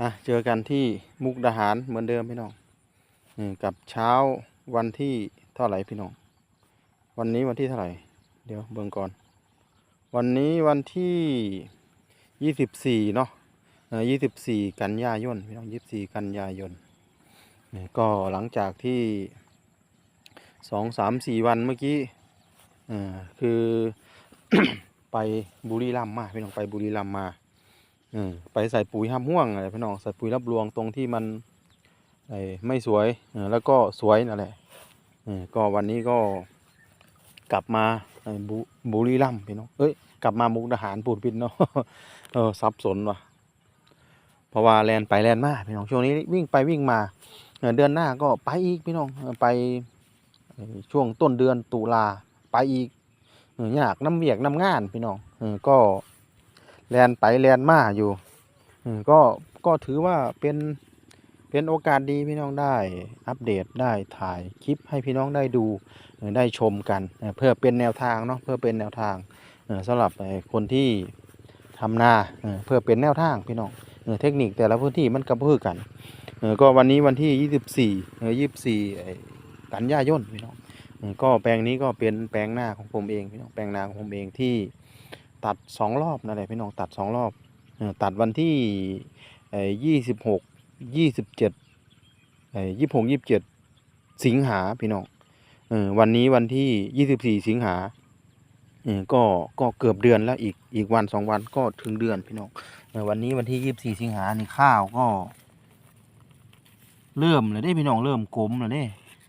อะเจอกันที่มุกดาหารเหมือนเดิมพี่น้องอืกับเช้าวันที่เท่าไหร่พี่น้อง วันนี้วันที่เท่าไหร่ เดี๋ยวเบิ่งก่อน วันนี้วันที่ยี่สิบสี่เนาะยี่สิบสี่กันยายนพี่น้องยี่สิบสี่กันยายนนี่ก็หลังจากที่สองสามสี่วันเมื่อกี้อ่าคือไปบุรีรัมย์มาพี่น้องไปบุรีรัมย์มา อไปใส่ปุ๋ยห้ามห่วงอะไรพี่น้องใส่ปุ๋ยรับรวงตรงที่มันไอ้ไม่สวยแล้วก็สวยนั่นแหละก็วันนี้ก็กลับมาบุบุรีรัมย์พี่น้องเอ้ยกลับมามุกดาหารปูดพินเนาะเออสับสนว่ะเพราะว่าแลนไปแลนมาพี่น้องช่วงนี้วิ่งไปวิ่งมาเดือนหน้าก็ไปอีกพี่น้องไปช่วงต้นเดือนตุลาไปอีกอยากน้ำเวียกน้ำงานพี่น้องก็ แลนไปแลนมาอยู่ก็ก็ถือว่าเป็นเป็นโอกาสดีพี่น้องได้อัปเดตได้ถ่ายคลิปให้พี่น้องได้ดูได้ชมกันเพื่อเป็นแนวทางเนาะเพื่อเป็นแนวทางเอ่อสำหรับคนที่ทำนาเพื่อเป็นแนวทางพี่น้องเทคนิคแต่ละพื้นที่มันก็บ่คือกันก็วันนี้วันที่ 24เอ่อ24ไอ้กันยายนพี่น้องก็แปลงนี้ก็เป็นแปลงหน้าของผมเองพี่น้องแปลงนาของผมเองที่ ตัดสองรอบนั่นแหละพี่น้องตัดสองรอบตัดวันที่ยี่สิบหกยี่สิบเจ็ดยี่สิบหกยี่สิบเจ็ดสิงหาพี่น้องวันนี้วันที่ยี่สิบสี่สิงหาก็ก็เกือบเดือนแล้วอีกอีกวันสองวันก็ถึงเดือนพี่น้องวันนี้วันที่ยี่สิบสี่สิงหานี่ข้าวก็ เริ่มเลยได้พี่น้องเริ่มกลมแล้วเด้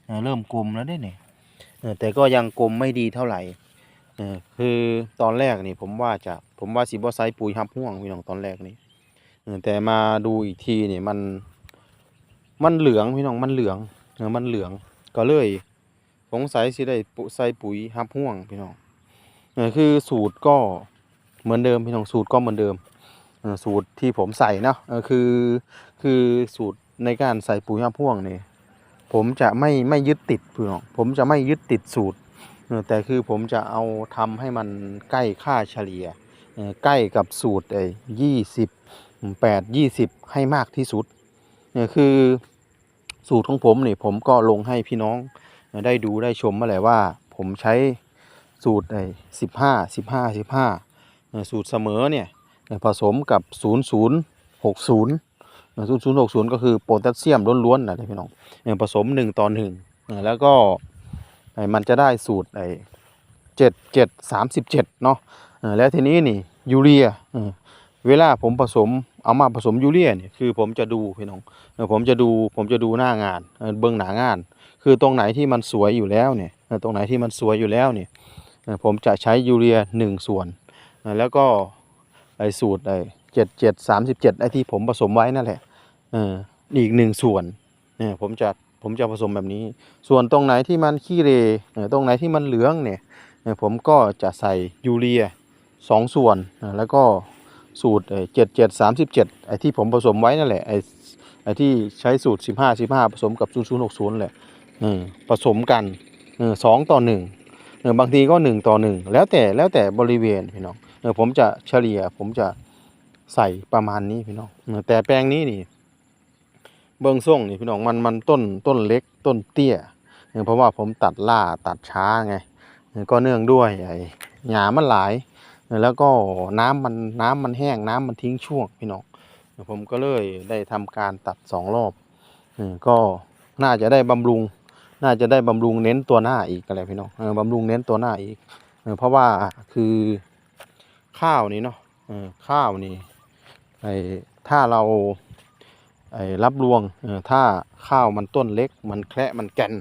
เออเริ่มกลมแล้วได้เนี่ยแต่ก็ยังกลมไม่ดีเท่าไหร่ เออคือตอนแรกนี่ผมว่าจะผมว่าสิบ่ใส่ปุ๋ยฮับห่วงพี่น้องตอนแรกนี่แต่มาดูอีกทีนี่มันมันเหลืองพี่น้องมันเหลืองเออมันเหลืองก็เลยสงสัยสิได้ปุใส่ปุ๋ยฮับห่วงพี่น้องเออคือสูตรก็เหมือนเดิมพี่น้องสูตรก็เหมือนเดิมเออสูตรที่ผมใส่เนาะเออคือคือสูตรในการใส่ปุ๋ยฮับห่วงนี่ผมจะไม่ไม่ยึดติดพี่น้องผมจะไม่ยึดติดสูตร แต่คือผมจะเอาทำให้มันใกล้ค่าเฉลี่ยใกล้กับสูตรไอ้ยี่สิบแปดยี่สิบให้มากที่สุดเนี่ยคือสูตรของผมเนี่ยผมก็ลงให้พี่น้องได้ดูได้ชมมาและว่า ผมใช้สูตรไอ้สิบห้าสิบห้าสิบห้าสูตรเสมอเนี่ยผสมกับศูนย์ศูนย์หกศูนย์ศูนย์ศูนย์หกศูนย์ก็คือโพแทสเซียมล้วนๆนะพี่น้องผสมหนึ่งต่อหนึ่งแล้วก็ ไอ้มันจะได้สูตรไอ้เจ็ดเจ็ดสามสิบเจ็ดเนาะแล้วทีนี้นี่ยูเรียเวลาผมผสมเอามาผสมยูเรียเนี่ยคือผมจะดูพี่น้องผมจะดูผมจะดูหน้างานเบื้องหน้างาน คือตรงไหนที่มันสวยอยู่แล้วเนี่ยตรงไหนที่มันสวยอยู่แล้วเนี่ยผมจะใช้ยูเรียหนึ่งส่วน แล้วก็ไอ้สูตรไอ้เจ็ดเจ็ดสามสิบเจ็ดไอ้ที่ผมผสมไว้นั่นแหละอออีกหนึ่งส่วนเนี่ยผมจะ ผมจะผสมแบบนี้ ส่วนตรงไหนที่มันขี้เร่ตรงไหนที่มันเหลืองเนี่ยผมก็จะใส่ยูเรียสองส่วนแล้วก็สูตรเจ็ดเจ็ดสามสิบเจ็ดไอ้ที่ผมผสมไว้นั่นแหละไอ้ไอ้ที่ใช้สูตรสิบห้าสิบห้าผสมกับศูนย์ศูนย์หกศูนย์แหละเออผสมกันเออสองต่อหนึ่งเออบางทีก็หนึ่งต่อหนึ่งแล้วแต่แล้วแต่บริเวณพี่น้องเออผมจะเฉลี่ยผมจะใส่ประมาณนี้พี่น้องแต่แปลงนี้นี่ เบื้องส่งนี่พี่น้องมันมันต้นต้นเล็กต้นเตี้ยเออเพราะว่าผมตัดล่าตัดช้าไงก็เนื่องด้วยไอ้หญ้ามันหลาย แล้วก็น้ำมันน้ำมันแห้งน้ำมันทิ้งช่วงพี่น้องผมก็เลยได้ทำการตัดสองรอบก็น่าจะได้บำรุง น่าจะได้บำรุงเน้นตัวหน้าอีกอะไรพี่น้องเออบำรุงเน้นตัวหน้าอีกเพราะว่าคือข้าวนี่เนาะข้าวนี่ไอ้ถ้าเรา รับรวงถ้าข้าวมันต้นเล็ก มันแคระมันแก่น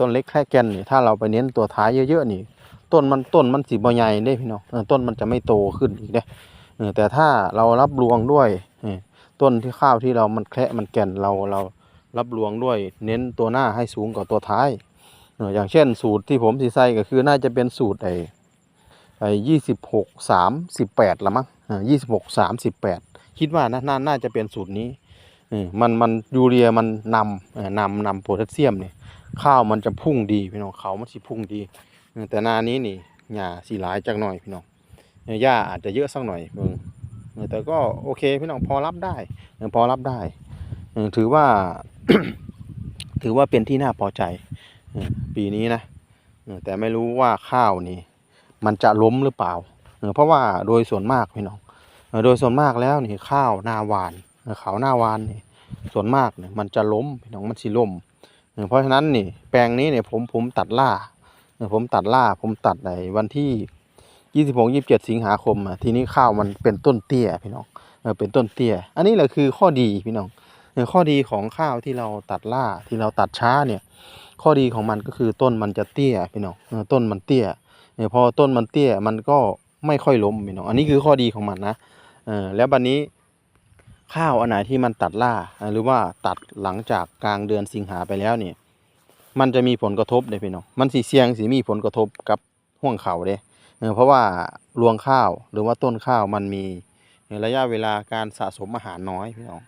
ต้นเล็กแคระแก่นนี่ถ้าเราไปเน้นตัวท้ายเยอะๆนี่ ต้นมันต้นมันสีบใหญ่เด้พี่น้องต้นมันจะไม่โตขึ้นอีกเด้แต่ถ้าเรารับรวงด้วยต้นที่ข้าวที่เรามันแคระมันแก่นเราเรารับรวงด้วยเน้นตัวหน้าให้สูงกว่าตัวท้าย อย่างเช่นสูตรที่ผมสีใส่ก็คือน่าจะเป็นสูตรไอ้ไอ้ยี่สิบหกสามสิบแปดละมั้งยี่สิบหกสามสิบแปดคิดว่านะน่าน่าจะเป็นสูตรนี้ มันมันยูเรียมันนำนำนำโพแทสเซียมเนี่ยข้าวมันจะพุ่งดีพี่น้องเขามันสิพุ่งดี แต่นานี้นี่หญ้าสีหลายจักหน่อยพี่น้องหญ้าอาจจะเยอะสักหน่อยเบิ่งเออแต่ก็โอเคพี่น้องพอรับได้พอรับได้ถือว่า ถือว่าเป็นที่น่าพอใจปีนี้นะแต่ไม่รู้ว่าข้าวนี่ มันจะล้มหรือเปล่า เพราะว่าโดยส่วนมากพี่น้องโดยส่วนมากแล้วนี่ข้าวนาหวาน ขาวหน้าวานนี่ส่วนมากเนี่ยมันจะล้มพี่น้องมันสิล้มเออเพราะฉะนั้นนี่แปลงนี้เนี่ยผมผมตัดล่าเออผมตัดล่าผมตัดในวันที่ยี่สิบหกยี่สิบเจ็ดสิงหาคมอะทีนี้ข้าวมันเป็นต้นเตี้ยพี่น้องเออเป็นต้นเตี้ย อันนี้แหละคือข้อดีพี่น้องเออข้อดีของข้าวที่เราตัดล่าที่เราตัดช้าเนี่ย ข้อดีของมันก็คือต้นมันจะเตี้ยพี่น้องเออต้นมันเตี้ยเนี่ยพอต้นมันเตี้ยมันก็ไม่ค่อยล้มพี่น้องอันนี้คือข้อดีของมันนะเออแล้วบัดนนี้ ข้าวอันไหนที่มันตัดล่าหรือว่าตัดหลังจากกลางเดือนสิงหาไปแล้วเนี่ย มันจะมีผลกระทบเลยพี่น้องมันสีเสียงสีมีผลกระทบกับห่วงเขาเด้เพราะว่ารวงข้าวหรือว่าต้นข้าวมันมีระยะเวลาการสะสมอาหารน้อยพี่น้อง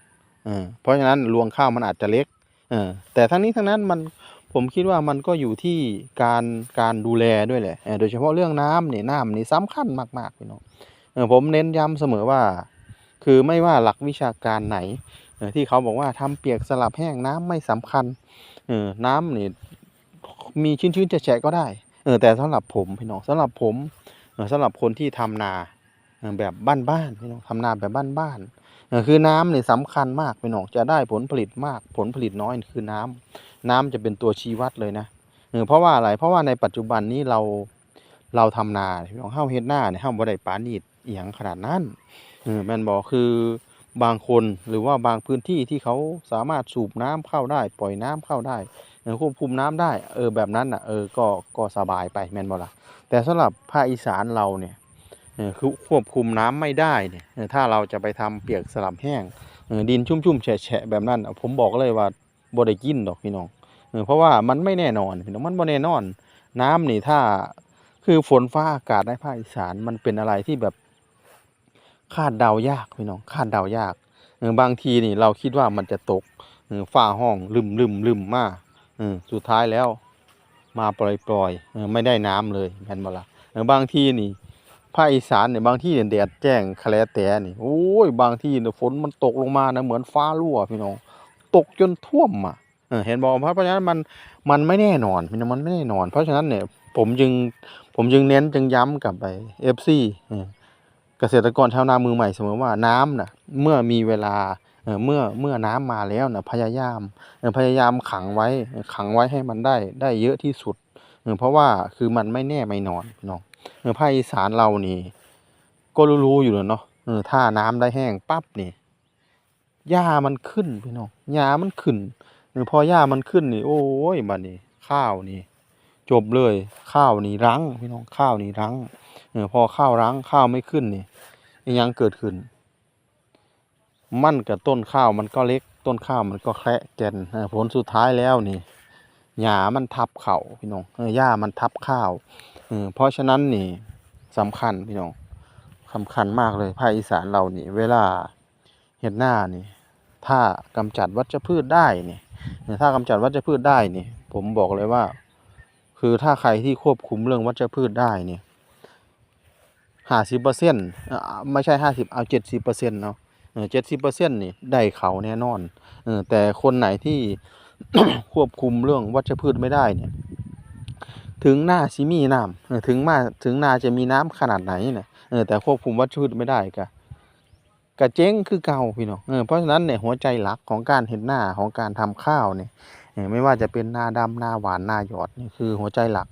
เพราะฉะนั้นรวงข้าวมันอาจจะเล็กแต่ทั้งนี้ทั้งนั้นมันผมคิดว่ามันก็อยู่ที่การการดูแลด้วยแหละโดยเฉพาะเรื่องน้ำเนี่ยน้ำนี่สำคัญมากๆพี่น้องผมเน้นย้ำเสมอว่า คือไม่ว่าหลักวิชาการไหนที่เขาบอกว่าทำเปียกสลับแห้งน้ำไม่สำคัญเออน้ำนี่มีชื้นๆแฉะก็ได้เออแต่สำหรับผมพี่น้องสำหรับผมเออสำหรับคนที่ทำนาแบบบ้านๆพี่น้องทำนาแบบบ้านๆคือน้ำนี่สำคัญมากพี่น้องจะได้ผลผลิตมากผลผลิตน้อยคือน้ำน้ำจะเป็นตัวชี้วัดเลยนะเพราะว่าอะไรเพราะว่าในปัจจุบันนี้เราเราทำนาพี่น้องเฮาเฮ็ดนาเนี่ยเฮาบ่ได้ปานีดเอียงขนาดนั้น แม่นบ่คือบางคนหรือว่าบางพื้นที่ที่เขาสามารถสูบน้ำเข้าได้ ปล่อยน้ำเข้าได้ควบคุมน้ำได้ เออแบบนั้นน่ะเออก็ก็สบายไปแม่นบ่ล่ะแต่สำหรับภาคอีสานเราเนี่ยคือควบคุมน้ำไม่ได้เนี่ยถ้าเราจะไปทำเปียกสลับแห้งดินชุ่มๆแฉะแบบนั้น ผมบอกเลยว่าบ่ได้กินดอกพี่น้องเพราะว่ามันไม่แน่นอนพี่น้องมันบ่แน่นอน น้ำนี่ถ้าคือฝนฟ้าอากาศในภาคอีสานมันเป็นอะไรที่แบบ คาดเดายากพี่น้องคาดเดายากบางทีนี่เราคิดว่ามันจะตกเออฟ้าห้องลืมลืมลืมมาสุดท้ายแล้ว มาปล่อยปล่อยไม่ได้น้ำเลยแม่นบ่ล่ะบางทีนี่ภาคอีสานเนี่ยบางที่แดดแจ้งแคลแต่นี่โอ้ยบางที่เนี่ยฝนมันตกลงมานะเหมือนฟ้ารั่วพี่น้อง ตกจนท่วมอะเห็นบอกเพราะฉะนั้นมันมันไม่แน่นอนพี่น้องมันไม่แน่นอน เพราะฉะนั้นเนี่ยผมจึงผมจึงเน้นจึงย้ำกับไปเอฟซี เกษตรกรชาวนามือใหม่เสมอว่าน้ำนะเมื่อมีเวลาเมื่อเมื่อน้ำมาแล้วนะพยายามพยายามขังไว้ขังไว้ให้มันได้ได้เยอะที่สุดเออเพราะว่าคือมันไม่แน่ไม่นอนพี่น้องเออภาคอีสานเรานี่ ก็รู้ๆอยู่แล้วเนาะเออถ้าน้ำได้แห้งปั๊บนี่หญ้ามันขึ้นพี่น้องหญ้ามันขึ้นเออพอหญ้ามันขึ้นนี่ โอ้ยบัดนี้ข้าวนี่ จบเลยข้าวนี่รั้งพี่น้องข้าวนี่รั้ง พอข้าวรั้งข้าวไม่ขึ้นนี่ยังเกิดขึ้น มั่นกับต้นข้าวมันก็เล็ก ต้นข้าวมันก็แคระแกนผลสุดท้ายแล้วนี่หญ้ามันทับเข่าพี่น้องหญ้ามันทับข้าวเพราะฉะนั้นนี่สำคัญพี่น้องสำคัญมากเลยภาคอีสานเรานี่ เวลาเฮ็ดหน้านี่ ถ้ากำจัดวัชพืชได้นี่ถ้ากำจัดวัชพืชได้นี่ ผมบอกเลยว่า คือถ้าใครที่ควบคุมเรื่องวัชพืชได้เนี่ย ห้าสิบเปอร์เซ็นต์ไม่ใช่ห้าสิบเอาเจ็ดสิบเปอร์เซ็นต์เนาะเจ็ดสิบเปอร์เซ็นต์นี่ได้เขาแน่นอนเออแต่คนไหนที่ควบคุมเรื่องวัชพืชไม่ได้เนี่ยถึงหน้าซิมีน้ำถึงมาถึงนาจะมีน้ำขนาดไหนเนี่ยแต่ควบคุมวัชพืชไม่ได้ก็ก็เจ๊งคือเก่าพี่น้องเพราะฉะนั้นเนี่ยหัวใจหลักของการเห็นหน้าของการทำข้าวเนี่ยไม่ว่าจะเป็นนาดำนาหวานนาหยอดนี่คือหัวใจหลัก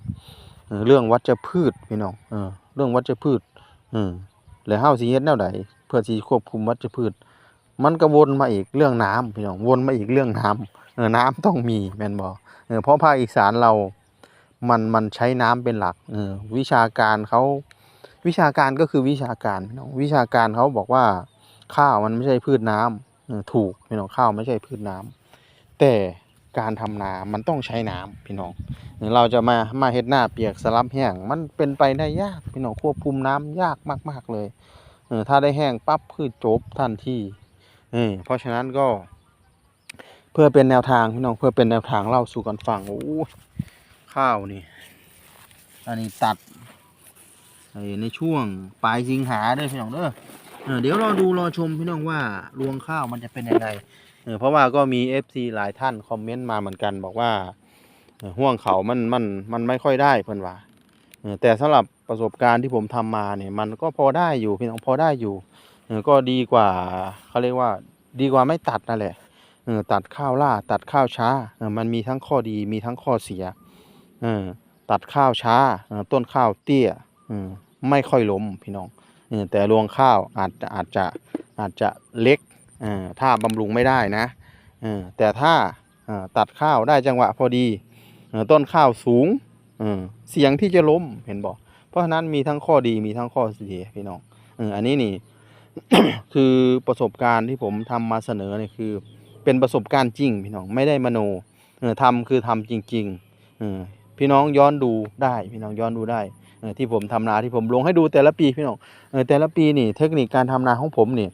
เรื่องวัชพืชพี่น้องเรื่องวัชพืช ออแล้วเฮาสิเฮ็ดแนวใดเพื่อสิควบคุมวัชพืช มันก็วนมาอีกเรื่องน้ำพี่น้องวนมาอีกเรื่องน้ำเออน้ำต้องมีแม่นบ่เออเพราะภาคอีสานเรา มันมันใช้น้ำเป็นหลักเออวิชาการเขาวิชาการก็คือวิชาการพี่น้องวิชาการเขาบอกว่าข้าวมันไม่ใช่พืชน้ำเออถูกพี่น้องข้าวไม่ใช่พืชน้ำแต่ การทำนา มันต้องใช้น้ำพี่น้องเราจะมามาเฮ็ดหน้าเปียกสลับแห้ง มันเป็นไปได้ยากพี่น้องควบคุมน้ำยากมาก ๆเลยเออถ้าได้แห้งปั๊บคือจบทันทีเออเพราะฉะนั้นก็ เพื่อเป็นแนวทางพี่น้องเพื่อเป็นแนวทางเล่าสู่กันฟังโอ้ข้าวนี่ อันนี้ตัดในช่วงปลายสิงหาเด้อพี่น้องเด้อเออเดี๋ยวรอดูรอชมพี่น้องว่ารวงข้าวมันจะเป็นยังไง เพราะว่าก็มี FC หลายท่านคอมเมนต์มาเหมือนกัน บอกว่าห่วงเขามันมันมันไม่ค่อยได้เพิ่นว่าเออแต่สำหรับประสบการณ์ที่ผมทำมาเนี่ยมันก็พอได้อยู่พี่น้องพอได้อยู่ก็ดีกว่าเขาเรียกว่าดีกว่าไม่ตัดนั่นแหละตัดข้าวล่าตัดข้าวช้ามันมีทั้งข้อดีมีทั้งข้อเสียอตัดข้าวช้าต้นข้าวเตี้ยอไม่ค่อยล้มพี่น้องแต่รวงข้าวอาจจะอาจจะอาจจะเล็ก ถ้าบำรุงไม่ได้นะแต่ถ้าตัดข้าวได้จังหวะพอดีต้นข้าวสูงเสียงที่จะล้มเห็นบอกเพราะฉะนั้นมีทั้งข้อดีมีทั้งข้อเสียพี่น้องอันนี้นี่คือประสบการณ์ที่ผมทำมาเสนอเนี่ยคือ เป็นประสบการณ์จริงพี่น้องไม่ได้มโนทำคือทำจริงๆอพี่น้องย้อนดูได้ พี่น้องย้อนดูได้ที่ผมทำนาที่ผมลงให้ดูแต่ละปีพี่น้องแต่ละปีนี่เทคนิคการทำนาของผมนี่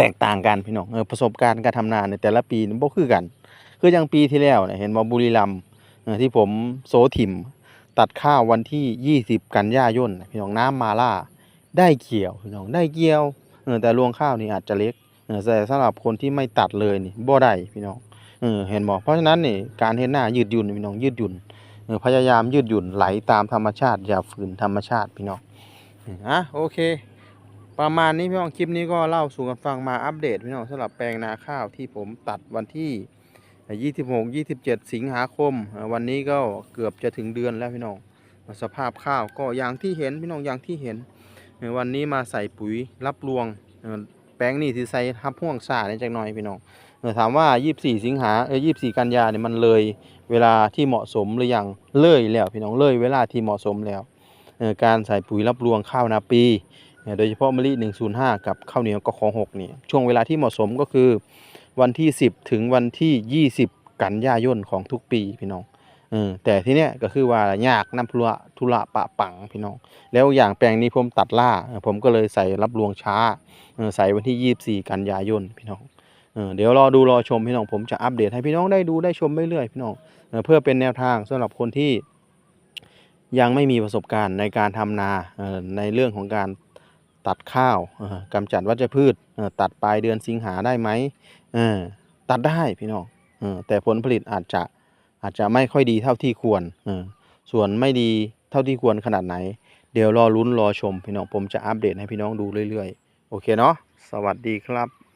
แตกต่างกันพี่น้องเออประสบการณ์การทำนาในแต่ละปีนี่บ่คือกัน คืออย่างปีที่แล้วเนี่ยเห็นว่าบุรีรัมย์เออที่ผมโซถิมตัดข้าววันที่ 20 กันยายนพี่น้องน้ำมาล่าได้เกี่ยวพี่น้องได้เกี่ยวเออแต่รวงข้าวนี่อาจจะเล็กเออแต่สำหรับคนที่ไม่ตัดเลยนี่บ่ได้พี่น้องเออเห็นบ่เพราะฉะนั้นนี่การเฮ็ดหน้ายืดหยุ่นพี่น้องยืดหยุ่นเออพยายามยืดหยุ่นไหลตามธรรมชาติอย่าฝืนธรรมชาติพี่น้องอะโอเค ประมาณนี้พี่น้องคลิปนี้ก็เล่าสู่กันฟังมาอัปเดตพี่น้องสำหรับแปลงนาข้าวที่ผมตัดวันที่ 26 27 สิงหาคม วันนี้ก็เกือบจะถึงเดือนแล้วพี่น้องสภาพข้าวก็อย่างที่เห็นพี่น้องอย่างที่เห็น วันนี้มาใส่ปุ๋ยรับรวงแปลงนี่ที่ใส่ทับห่วงสาเนี่ยจักหน่อยพี่น้องถามว่า 24 สิงหาเออ24 กันยาเนี่ยมันเลยเวลาที่เหมาะสมหรือยังเลยแล้วพี่น้องเลยเวลาที่เหมาะสมแล้วการใส่ปุ๋ยรับรวงข้าวนาปี โดยเฉพาะมะลิ105 กับข้าวเหนียวกขอ6นี่ช่วงเวลาที่เหมาะสมก็คือวันที่ 10 ถึงวันที่ 20 กันยายนของทุกปีพี่น้องเออแต่ที่เนี้ยก็คือว่ายากน้ำธุระธุระปะปังพี่น้อง แล้วอย่างแปลงนี้ผมตัดล่า ผมก็เลยใส่รับรวงช้าใส่วันที่ 24 กันยายนพี่น้องเออเดี๋ยวรอดูรอชมพี่น้องผมจะอัปเดตให้พี่น้องได้ดูได้ชมเรื่อยๆพี่น้องเออเพื่อเป็นแนวทางสำหรับคนที่ยังไม่มีประสบการณ์ในการทำนาในเรื่องของการ ตัดข้าวกำจัดวัชพืชตัดปลายเดือนสิงหาได้ไหมตัดได้พี่น้องแต่ผลผลิตอาจจะอาจจะไม่ค่อยดีเท่าที่ควรส่วนไม่ดีเท่าที่ควรขนาดไหน เดี๋ยวรอลุ้นรอชมพี่น้องผมจะอัปเดตให้พี่น้องดูเรื่อยๆ โอเคเนาะสวัสดีครับ